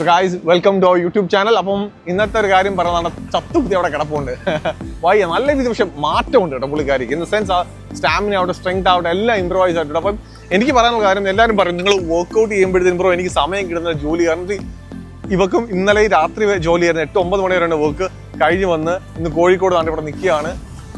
So guys welcome to YouTube channel അപ്പം ഇന്നത്തെ ഒരു കാര്യം പറയുന്നതാണ് ചത്തുകുത്തി അവിടെ കിടപ്പുണ്ട്. വയ്യ നല്ല രീതി പക്ഷെ മാറ്റമുണ്ട് കേട്ടോ പുള്ളിക്കാരിക്ക്. ഇൻ ദ സെൻസ് ആ സ്റ്റാമിന ആവട്ടെ സ്ട്രെങ്ത് ആവട്ടെ എല്ലാം ഇമ്പ്രൂവൈസ് ആയിട്ടുണ്ട്. അപ്പം എനിക്ക് പറയാനുള്ള കാര്യം എല്ലാവരും പറയും നിങ്ങൾ വർക്ക്ഔട്ട് ചെയ്യുമ്പോഴത്തേക്കും ബ്രോ എനിക്ക് സമയം കിട്ടുന്ന ജോലി കാരണം ഇവക്കും ഇന്നലെ രാത്രി ജോലി ആയിരുന്നു. എട്ട് ഒമ്പത് മണി വരെയാണ് വർക്ക് കഴിഞ്ഞ് വന്ന് ഇന്ന് കോഴിക്കോട് നാട്ടിൽ ഇവിടെ നിൽക്കുകയാണ്.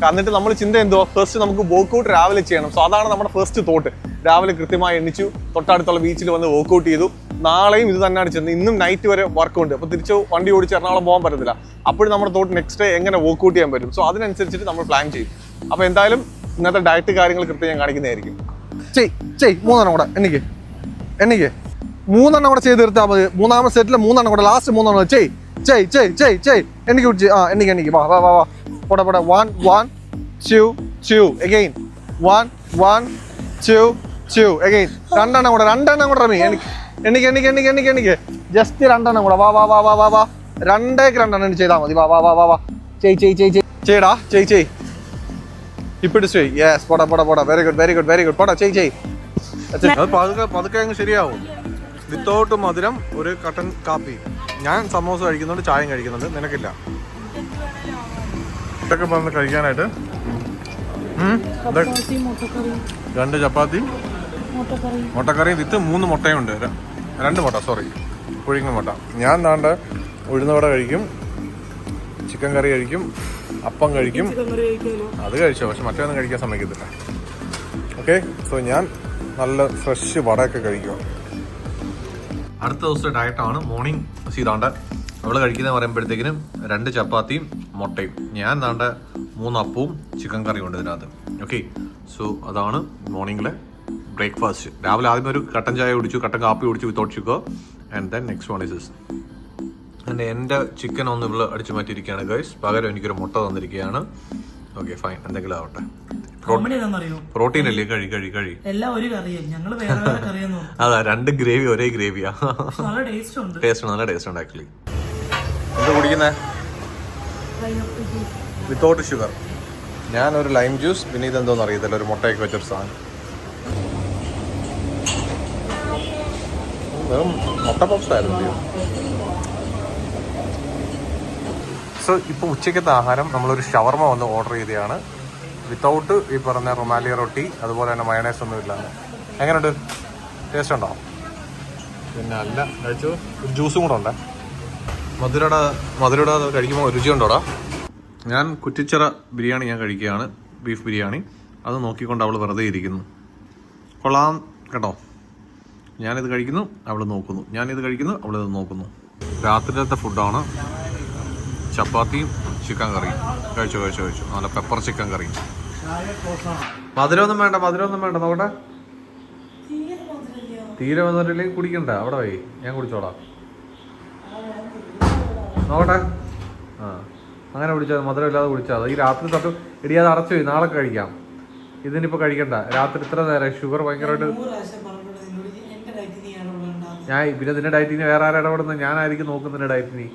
എന്നിട്ട് നമ്മൾ ചിന്ത എന്തോ ഫസ്റ്റ് നമുക്ക് വർക്ക്ഔട്ട് രാവിലെ ചെയ്യണം. സോ അതാണ് നമ്മുടെ ഫസ്റ്റ് തോട്ട് രാവിലെ കൃത്യമായി എണ്ണിച്ചു തൊട്ടടുത്തുള്ള ബീച്ചിൽ വന്ന് വർക്ക്ഔട്ട് ചെയ്തു. നാളെയും ഇത് തന്നെയാണ് ചെന്ന് ഇന്നും നൈറ്റ് വരെ വർക്ക് ഉണ്ട്. അപ്പോൾ തിരിച്ച് വണ്ടി ഓടിച്ച് എറണാകുളം പോകാൻ പറ്റത്തില്ല. അപ്പോഴും നമ്മുടെ തോട്ട് നെക്സ്റ്റ് ഡേ എങ്ങനെ വർക്ക്ഔട്ട് ചെയ്യാൻ പറ്റും. സോ അതിനനുസരിച്ചിട്ട് നമ്മൾ പ്ലാൻ ചെയ്യും. അപ്പോൾ എന്തായാലും ഇന്നത്തെ ഡയറ്റ് കാര്യങ്ങൾ കൃത്യം ഞാൻ കാണിക്കുന്നതായിരിക്കും. ചെയ് ചെയ് മൂന്നെണ്ണം കൂടെ. എണ്ണിക്ക്. എണ്ണിക്ക്. മൂന്നെണ്ണം കൂടെ ചെയ്ത് തീർത്താൽ മതി. മൂന്നാമത്തെ സെറ്റിൽ മൂന്നെണ്ണം കൂടെ. ലാസ്റ്റ് മൂന്നെണ്ണം ചെയ് ചെയ് ചെയ് ചെയ് ചെയ് എണ്ണിക്ക് പിടിച്ച് ആ എണ്ണിക്ക് എണ്ണിക്ക്. വാ വാ വാ വാ. പോടെ പോടെ. One one two two again one one two two again രണ്ടെണ്ണം കൂടെ രണ്ടെണ്ണം കൂടെ റമി. എനിക്ക് എനിക്ക് എനിക്ക് എനിക്ക് എനിക്ക് എണ്ണിക്ക് ജസ്റ്റ് രണ്ടെണ്ണം കൂടെ. വാ വാ വാ വാ വാ വാ. രണ്ടേക്ക് രണ്ടെണ്ണം ചെയ്താൽ മതി. വാ വാ വാ വാ വാ. ചെയ് ചെയ് ചെയ് ചെയ് ചെയ്യടാ ചെയ് ചെയ് ഇപ്പിട്ട് ചെയ് യെസ് പോടാ പോടാ പോടാ. Very good very good very good പോടാ ചെയ് ചെയ് അത് പതുക്കെ പതുക്കെ അങ്ങ് ശരിയാവും. വിത്തൗട്ട് മധുരം ഒരു കട്ടൻ കാപ്പി ഞാൻ സമോസ കഴിക്കുന്നുണ്ട് ചായയും കഴിക്കുന്നുണ്ട്. നിനക്കില്ല? ഇതൊക്കെ വന്ന് കഴിക്കാനായിട്ട്. രണ്ട് ചപ്പാത്തി മുട്ടക്കറി. മുട്ടക്കറി വിത്ത് മൂന്ന് മുട്ടയും ഉണ്ട്. രണ്ട് മുട്ട സോറി പുഴുങ്ങ മുട്ട. ഞാൻ താണ്ട് ഉഴുന്നവട കഴിക്കും ചിക്കൻ കറി കഴിക്കും അപ്പം കഴിക്കും. അത് കഴിച്ചോ പക്ഷെ മറ്റൊന്നും കഴിക്കാൻ സമ്മതിക്കത്തില്ല. ഓക്കെ സോ ഞാൻ നല്ല ഫ്രഷ് വടയൊക്കെ കഴിക്കുക. അടുത്ത ദിവസത്തെ ഡയറ്റാണ് മോർണിംഗ് സീതാണ്ട് അവൾ കഴിക്കുന്ന പറയുമ്പോഴത്തേക്കിനും രണ്ട് ചപ്പാത്തിയും മുട്ടയും. ഞാൻ നാണ്ട മൂന്ന് അപ്പവും ചിക്കൻ കറിയും ഉണ്ട് ഇതിനകത്ത്. ഓക്കെ സോ അതാണ് മോർണിംഗിലെ ബ്രേക്ക്ഫാസ്റ്റ് രാവിലെ ആദ്യം ഒരു കട്ടൻ ചായ കുടിച്ചു കട്ടൻ കാപ്പി കുടിച്ചു without sugar and then next one is this എന്റെ എന്റെ ചിക്കൻ ഒന്ന് ഇവിടെ അടിച്ചു മാറ്റിയിരിക്കുകയാണ് ഗൈസ് പകരം എനിക്കൊരു മുട്ട തന്നിരിക്കുകയാണ്. ഓക്കെ ഫൈൻ എന്തെങ്കിലും ആവട്ടെ. പ്രോട്ടീൻ അല്ലേ? കഴി കഴി കഴി. എല്ലാം ഒരു പറഞ്ഞു അതാ രണ്ട് ഗ്രേവി ഒരേ ഗ്രേവിയാ. ടേസ്റ്റ് ഉണ്ട്. ടേസ്റ്റ് നല്ല ടേസ്റ്റ് ഉണ്ട് ആക്ച്വലി എന്താ കുടിക്കുന്നേ? വിത്തൗട്ട് ഷുഗർ ഞാനൊരു ഒരു ലൈം ജ്യൂസ് പിന്നെ ഇതെന്തോന്ന് അറിയത്തില്ല ഒരു മുട്ടയൊക്കെ വെച്ചൊരു സാധനം. വെറും മുട്ട പപ്സ് ആയിരുന്നു സോ ഇപ്പോൾ ഉച്ചയ്ക്കത്തെ ആഹാരം നമ്മളൊരു ഷവർമ വന്ന് ഓർഡർ ചെയ്തതാണ് വിത്തൗട്ട് ഈ പറഞ്ഞ റൊമാലിയ റൊട്ടി അതുപോലെ തന്നെ മയണൈസ് ഒന്നും ഇല്ലാതെ. എങ്ങനെയുണ്ട്? ടേസ്റ്റ് ഉണ്ടോ? പിന്നെ അല്ല കഴിച്ചു? ഒരു ജ്യൂസും കൂടെ ഉണ്ട്? മധുരട മധുരട കഴിക്കുമ്പോൾ രുചിയുണ്ടോടാ? ഞാൻ കുറ്റിച്ചിറ ബിരിയാണി ഞാൻ കഴിക്കുകയാണ് ബീഫ് ബിരിയാണി. അത് നോക്കിക്കൊണ്ട് അവൾ വെറുതെ ഇരിക്കുന്നു. കൊള്ളാം കേട്ടോ. ഞാനിത് കഴിക്കുന്നു അവൾ നോക്കുന്നു. ഞാനിത് കഴിക്കുന്നു അവൾ ഇത് നോക്കുന്നു. രാത്രിയിലത്തെ ഫുഡാണ് ചപ്പാത്തിയും ചിക്കൻ കറിയും. കഴിച്ചു കഴിച്ചു കഴിച്ചു. നല്ല പെപ്പർ ചിക്കൻ കറിയും. മധുരമൊന്നും വേണ്ട മധുരമൊന്നും വേണ്ട. നോക്കട്ടെ. തീരെ വന്നിട്ടില്ലെങ്കിൽ കുടിക്കണ്ട. അവിടെ പോയി. ഞാൻ കുടിച്ചോളാം. നോക്കട്ടെ. ആ അങ്ങനെ കുടിച്ചാൽ മധുരം ഇല്ലാതെ കുടിച്ചാൽ മതി. ഈ രാത്രി തൊട്ട് ഇടിയാതെ അടച്ചു പോയി. നാളെ കഴിക്കാം. ഇതിനിപ്പോൾ കഴിക്കണ്ട. രാത്രി ഇത്ര നേരം ഷുഗർ ഭയങ്കരമായിട്ട് ഞാൻ പിന്നെ നിന്റെ ഡയറ്റിന് വേറെ ആരും ഇടപെടുന്നത്? ഞാനായിരിക്കും നോക്കുന്നതിന്റെ ഡയറ്റിന്